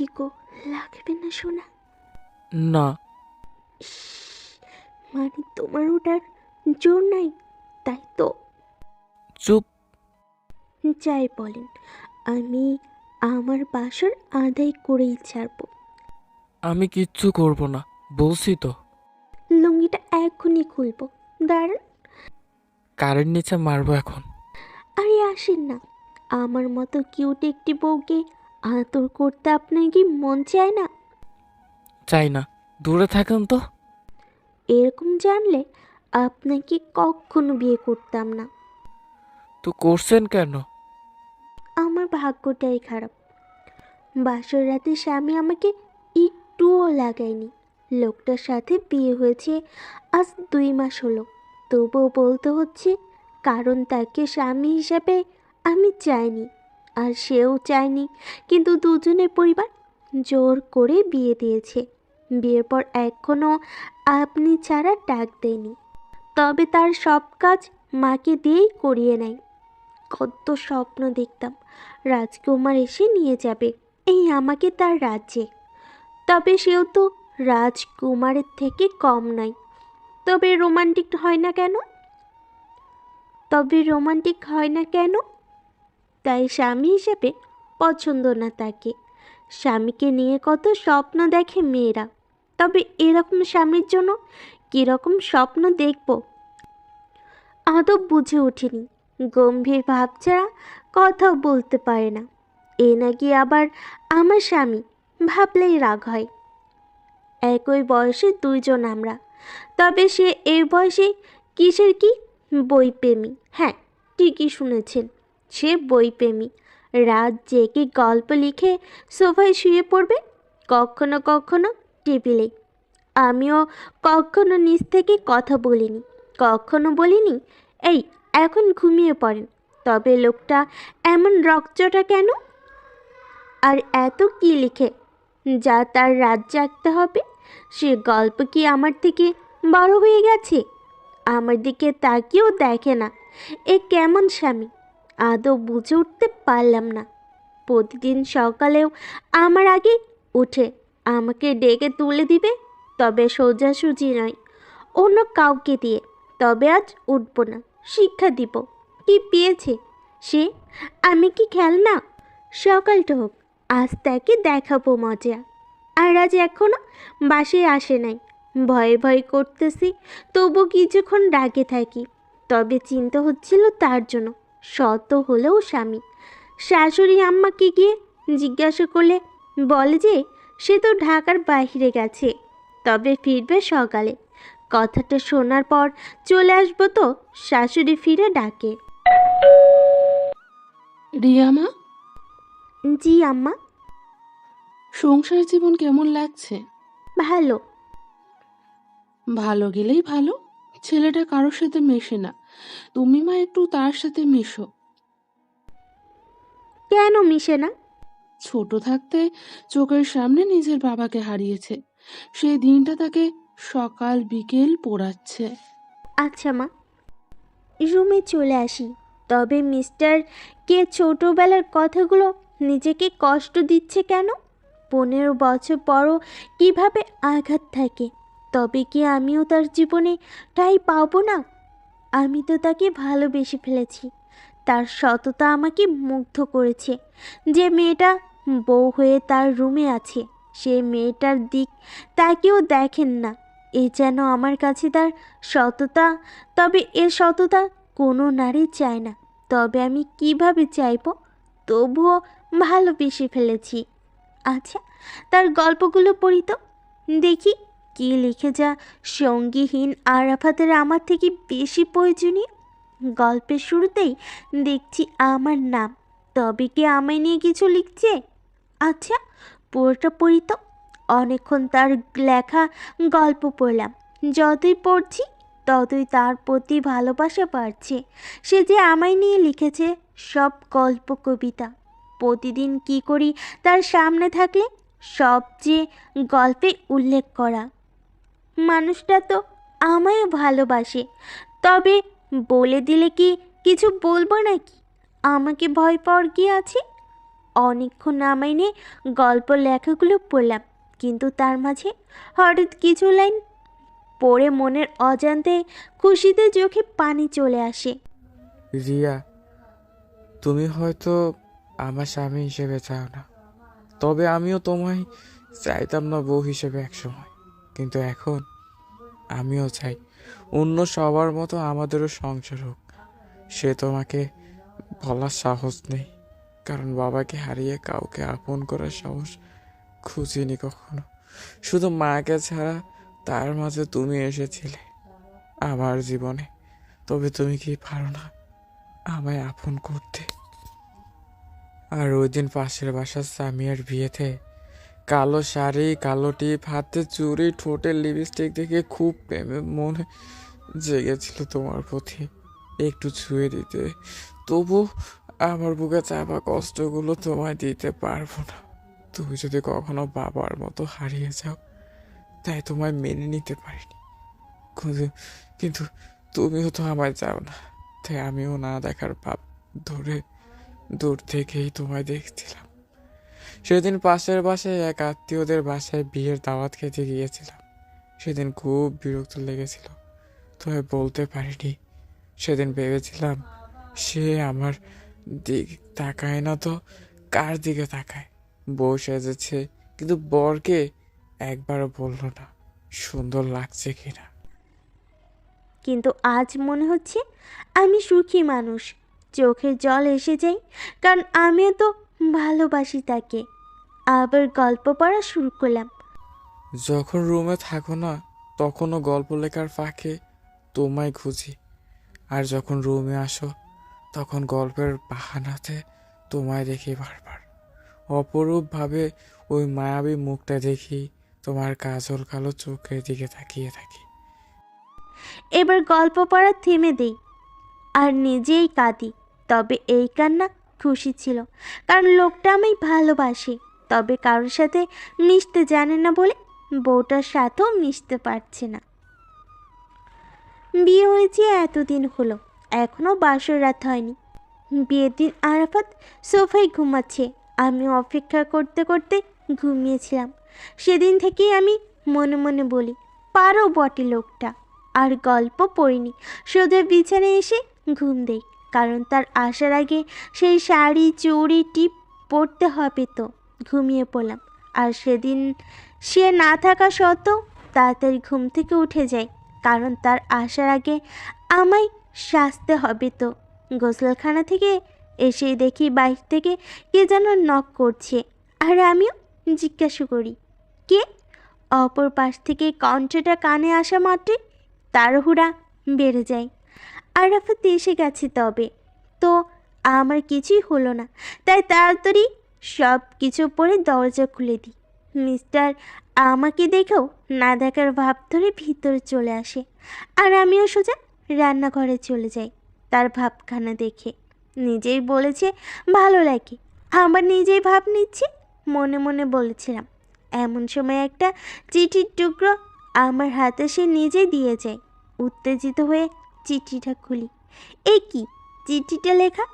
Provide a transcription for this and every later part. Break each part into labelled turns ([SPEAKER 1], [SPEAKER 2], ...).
[SPEAKER 1] কি গো লাগবে না শোনা
[SPEAKER 2] না।
[SPEAKER 1] মানে তোমার ওটার জোর নাই তাই তো।
[SPEAKER 2] চুপ।
[SPEAKER 1] যাই বলেন আমি আমার বাসর আদায় করেই ছাড়বো।
[SPEAKER 2] আমি কিচ্ছু করব না বলছি তো।
[SPEAKER 1] লুঙ্গিটা এখনই খুলবো দাঁড়ান।
[SPEAKER 2] কারেন্ট নিচে মারবো এখন।
[SPEAKER 1] আরে আসেন না আমার মতো কিউট একটি বউকে আদর করতে আপনার কি মন চায় না?
[SPEAKER 2] চাই না। দূরে থাকেন তো।
[SPEAKER 1] এরকম জানলে আপনাকে কখনো বিয়ে করতাম না।
[SPEAKER 2] তো করছেন কেন?
[SPEAKER 1] আমার ভাগ্যটাই খারাপ। বাসর রাতে স্বামী আমাকে একটুও লাগায়নি। লোকটার সাথে বিয়ে হয়েছে আজ দুই মাস হলো। তবুও বলতে হচ্ছে কারণ তাকে স্বামী হিসাবে আমি চাইনি। আর সেও চায়নি। কিন্তু দুজনের পরিবার জোর করে বিয়ে দিয়েছে। বিয়ের পর এখনও আপনি ছাড়া ডাক দেয়নি। তবে তার সব কাজ মাকে দিয়েই করিয়ে নেয়। কত স্বপ্ন দেখতাম রাজকুমার এসে নিয়ে যাবে। এই আমাকে তার রাজ্যে। তবে সেও তো রাজকুমারের থেকে কম নয়। তবে রোমান্টিক হয় না কেন? তবে রোমান্টিক হয় না কেন? তাই স্বামী হিসেবে পছন্দ না তাকে। স্বামীকে নিয়ে কত স্বপ্ন দেখে মেয়েরা। তবে এরকম স্বামীর জন্য কীরকম স্বপ্ন দেখব? আদৌ বুঝে উঠিনি। গম্ভীর ভাব ছাড়া কথাও বলতে পারে না। এ নাকি আবার আমার স্বামী ভাবলেই রাগ হয়। একই বয়সে দুইজন আমরা। তবে সে এই বয়সে কিসের কি বইপ্রেমী? হ্যাঁ ঠিকই শুনেছেন। সে বইপ্রেমী। রাত জেগে গল্প লিখে সোফায় শুয়ে পড়বে? কখনো কখনো টেবিলে। আমিও কখনো নিচ থেকে কথা বলিনি। কখনো বলিনি, এই, এখন ঘুমিয়ে পড়েন। তবে লোকটা এমন রকচটা কেন? আর এত কি লিখে? যা তার রাত জাগতে হবে। সে গল্প কি আমার থেকে বড় হয়ে গেছে? আমার দিকে তাকিয়েও দেখে না। এ কেমন স্বামী? আদৌ বুঝে উঠতে পারলাম না। প্রতিদিন সকালেও আমার আগে উঠে আমাকে ডেকে তুলে দিবে, তবে সোজাসুজি নয়। অন্য কাউকে দিয়ে, তবে আজ উঠব না, শিক্ষা দিব। কি পেয়েছে? সে? আমি কি খেল না সকালটা হোক, আজ তাকে দেখাবো মজা। আর আজ এখনও বাসে আসে নাই। ভয়ে ভয়ে করতেছি, তবু কিছুক্ষণ রাগে থাকি। তবে চিন্তা হচ্ছিল তার জন্য। শত হলেও স্বামী। শাশুড়ি আম্মাকে গিয়ে জিজ্ঞাসা করলে বলে যে সে তো ঢাকার বাইরে গেছে তবে ফিরবে সকালে। কথাটা শোনার পর চলে আসব তো শাশুড়ি ফিরে ডাকে।
[SPEAKER 3] রিয়ামা
[SPEAKER 1] জি আম্মা।
[SPEAKER 3] সংসার জীবন কেমন লাগছে?
[SPEAKER 1] ভালো।
[SPEAKER 3] ভালো গেলেই ভালো। ছেলেটা কারোর সাথে মেশে না। তুমি মা একটু তার সাথে মেশো।
[SPEAKER 1] কেন মিশে না?
[SPEAKER 3] ছোট থাকতে চোখের সামনে নিজের বাবাকে হারিয়েছে। সেই দিনটা তাকে সকাল বিকেল পোড়াচ্ছে।
[SPEAKER 1] আচ্ছা মা। রুমে চলে আসি। তবে মিস্টার কে ছোটোবেলার কথাগুলো নিজেকে কষ্ট দিচ্ছে কেন? পনেরো বছর পরও কীভাবে আঘাত থাকে? তবে কি আমিও তার জীবনে তাই পাবো না? আমি তো তাকে ভালোবেসে ফেলেছি। তার সততা আমাকে মুগ্ধ করেছে। যে মেয়েটা বউ হয়ে তার রুমে আছে, সে মেয়েটার দিক তাকেও দেখেন না। এ যেন আমার কাছে তার সততা, তবে এ সততা কোনো নারী চায় না। তবে আমি কীভাবে চাইব? তবুও ভালোবেসে ফেলেছি। আচ্ছা তার গল্পগুলো পড়ি তো। দেখি। কি লিখে যা সঙ্গীহীন আরাফাতের আমার থেকে বেশি প্রয়োজনীয়? গল্পের শুরুতেই দেখছি আমার নাম, তবে কি আমায় নিয়ে কিছু লিখছে? আচ্ছা পুরোটা পড়ি তো। অনেকক্ষণ তার লেখা গল্প পড়লাম। যতই পড়ছি, ততই তার প্রতি ভালোবাসা বাড়ছে। সে যে আমায় নিয়ে লিখেছে সব গল্প কবিতা। প্রতিদিন কি করি তার সামনে থাকলে সবচেয়ে গল্পে উল্লেখ করা। মানুষটা তো আমায়ও ভালোবাসে। তবে বলে দিলে কি কিছু বলব নাকি? আমাকে ভয় পাওয়ার কি আছে? অনেকক্ষণ নামাই নিয়ে গল্প লেখাগুলো পড়লাম, কিন্তু তার মাঝে হঠাৎ কিছু লাইন পড়ে মনের অজান্তে খুশিতে চোখে পানি চলে আসে।
[SPEAKER 2] রিয়া, তুমি হয়তো আমার স্বামী হিসেবে চাও না, তবে আমিও তোমায় চাইতাম না বউ হিসেবে একসময়। কিন্তু এখন আমিও চাই অন্য সবার মতো আমাদেরও সংসার হোক। সে তোমাকে বলার সাহস নেই, কারণ বাবাকে হারিয়ে কাউকে আপন করার সাহস খুঁজিনি কখনো। শুধু মাকে ছাড়া তার মাঝে তুমি এসেছিলে আমার জীবনে। তবে তুমি কি পারো না আমায় আপন করতে? আর ওই দিন পাশের বাসার সামিয়ার বিয়েতে কালো শাড়ি, কালো টিপ, হাতে চুড়ি, ঠোঁটের লিপস্টিক দেখে খুব প্রেমে মনে জেগেছিল তোমার প্রতি। একটু ছুঁয়ে দিতে। তবু আমার বুকে চাপা কষ্টগুলো তোমায় দিতে পারব না। তুমি যদি কখনো বাবার মতো হারিয়ে যাও, তাই তোমায় মেনে নিতে পারিনি। কিন্তু- তুমিও তো আমায় চাও না। তাই আমিও না দেখার ভাব ধরে দূর থেকেই তোমায় দেখছিলাম। সেদিন পাশের বাসায় এক আত্মীয়দের বাসায় বিয়ের দাওয়াত খেতে গিয়েছিলাম। সেদিন খুব বিরক্ত লেগেছিল। তবে বলতে পারিনি। সেদিন ভেবেছিলাম সে আমার দিক তাকায় না তো, কার দিকে তাকায়? বউ সেজেছে, কিন্তু বরকে একবারও বলল না, সুন্দর লাগছে কিনা।
[SPEAKER 1] কিন্তু আজ মনে হচ্ছে আমি সুখী মানুষ। চোখের জল এসে যাই কারণ আমিও তো ভালোবাসি তাকে। আবার গল্প পড়া শুরু করলাম।
[SPEAKER 2] যখন রুমে থাকো না তখনও গল্প লেখার ফাঁকে তোমায় খুঁজি। আর যখন রুমে আসো তখন গল্পের বাহানাতে তোমায় দেখি বারবার। অপরূপভাবে ওই মায়াবী মুখটা দেখি তোমার কাজল কালো চোখের দিকে তাকিয়ে থাকি।
[SPEAKER 1] এবার গল্প পড়া থেমে দেই আর নিজেই কাঁদি। তবে এই কান্না খুশি ছিল। কারণ লোকটা আমি ভালোবাসি। তবে কারোর সাথে মিশতে জানে না বলে বউটার সাথেও মিশতে পারছে না। বিয়ে হয়েছে এতদিন হলো। এখনও বাসর রাত হয়নি। বিয়ের দিন আরাফাত সোফায় ঘুমাচ্ছে। আমি অপেক্ষা করতে করতে ঘুমিয়েছিলাম। সেদিন থেকেই আমি মনে মনে বলি, পারো বটে লোকটা। আর গল্প পড়িনি। সোজা বিছানায় এসে ঘুম দেই কারণ তার আসার আগে সেই শাড়ি, চুড়ি, টিপ পরতে হবে তো। ঘুমিয়ে পড়লাম। আর সেদিন সে না থাকা সত্ত্বেও তাড়াতাড়ি ঘুম থেকে উঠে যায়। কারণ তার আসার আগে আমায় সাজতে হবে তো। গোসলখানা থেকে এসে দেখি বাইক থেকে কে যেন নক করছে। আর আমিও জিজ্ঞাসা করি, কে? অপর পাশ থেকে কণ্ঠটা কানে আসা মাত্রই তাড়াহুড়া বেড়ে যায়। আরাফাত এসে গেছে তবে। তো আমার কিছুই হলো না। তাই তাড়াতাড়ি সব কিছু পরে দরজা খুলে দিই। মিস্টার আমাকে দেখেও না দেখার ভাব ধরে ভিতরে চলে আসে আর আমিও সোজা রান্নাঘরে চলে যাই তার ভাবখানা দেখে। নিজেই বলেছে, ভালো লাগে। আমার নিজেই ভাব নিচ্ছে, মনে মনে বলেছিলাম। এমন সময় একটা চিঠির টুকরো আমার হাতে সে নিজে দিয়ে যায়। উত্তেজিত হয়ে চিঠিটা খুলি। এ কি চিঠিটা লেখা?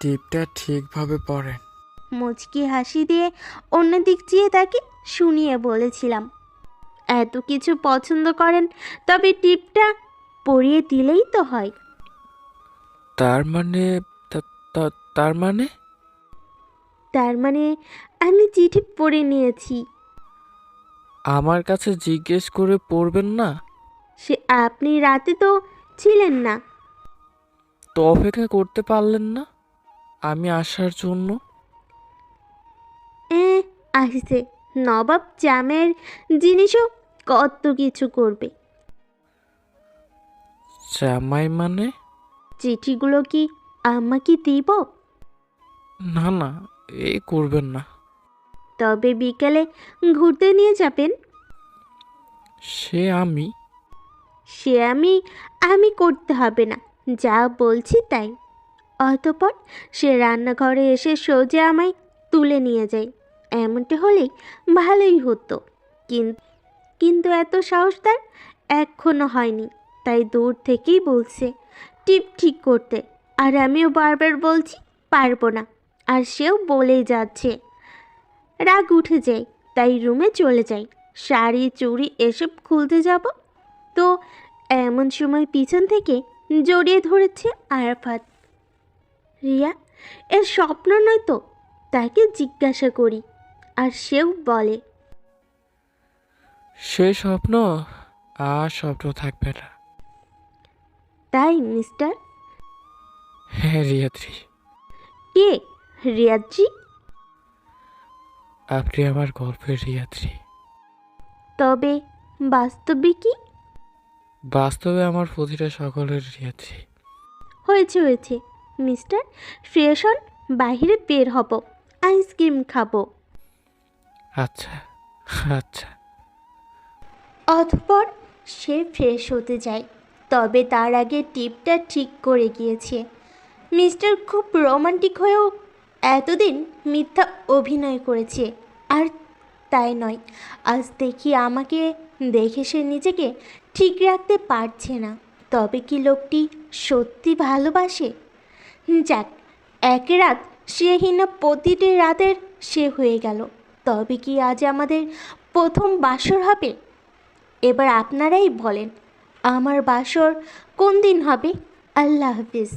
[SPEAKER 2] টিপটা ঠিকভাবে পড়েন।
[SPEAKER 1] মুচকি হাসি দিয়ে অন্যদিক চেয়ে তাকে শুনিয়ে বলেছিলাম এত কিছু পছন্দ করেন তবে টিপটা পরিয়ে দিলেই তো হয়।
[SPEAKER 2] তার মানে তার মানে?
[SPEAKER 1] তার মানে আমি চিঠি পড়ে নিয়েছি।
[SPEAKER 2] আমার কাছে জিজ্ঞেস করে পড়বেন না?
[SPEAKER 1] সে আপনি রাতে তো ছিলেন না।
[SPEAKER 2] তো অপেক্ষা করতে পারলেন না? আমি আসার জন্য?
[SPEAKER 1] এ আসছে। নবাব জামের জিনিসও কত কিছু করবে।
[SPEAKER 2] জামাই মানে?
[SPEAKER 1] চিঠিগুলো কি আমাকে দিব?
[SPEAKER 2] না না এ করবেন না।
[SPEAKER 1] তবে বিকেলে ঘুরতে নিয়ে যাবেন।
[SPEAKER 2] সে আমি
[SPEAKER 1] সে আমি আমি করতে হবে না। যা বলছি তাই। অতপর সে রান্নাঘরে এসে সোজা আমায় তুলে নিয়ে যায়। এমনটা হলেই ভালোই হতো। কিন- কিন্তু এত সাহস তার এখনও হয়নি। তাই দূর থেকেই বলছে টিপ ঠিক করতে। আর আমিও বারবার বলছি, পারব না। আর সেও বলেই যাচ্ছে। রাগ উঠে যায়, তাই রুমে চলে যাই শাড়ি, চুড়ি এসব খুলতে যাব তো এমন সময় পিছন থেকে জড়িয়ে ধরেছে আরাফাত। রিয়া এর স্বপ্ন নয় তো? তাকে জিজ্ঞাসা করি আর সেও বলে।
[SPEAKER 2] সে স্বপ্ন আর স্বপ্ন থাকবে না।
[SPEAKER 1] তাই মিস্টার?
[SPEAKER 2] হ্যাঁ রিয়াত্রি
[SPEAKER 1] কে? রিয়াজি
[SPEAKER 2] আপনি আমার গল্পের রিয়াত্রি
[SPEAKER 1] তবে বাস্তবে কি
[SPEAKER 2] বাস্তবে আমার প্রতিটা সকলের রিয়াত্রি
[SPEAKER 1] হয়েছে হয়েছে। মিস্টার ফ্রেশ হন বাইরে বের হব। আইসক্রিম খাব।
[SPEAKER 2] আচ্ছা আচ্ছা।
[SPEAKER 1] অতঃপর সে ফ্রেশ হতে যায়। তবে তার আগে টিপটা ঠিক করে গিয়েছে। মিস্টার খুব রোমান্টিক হয়েও এতদিন মিথ্যা অভিনয় করেছে। আর তাই নয়। আজ দেখি আমাকে দেখে সে নিজেকে ঠিক রাখতে পারছে না। তবে কি লোকটি সত্যি ভালোবাসে? যাক, এক রাত সে হিনা প্রতিটি রাতের সে হয়ে গেল। তবে কি আজ আমাদের প্রথম বাসর হবে? এবার আপনারাই বলেন, আমার বাসর কোন দিন হবে? আল্লাহ হাফিজ।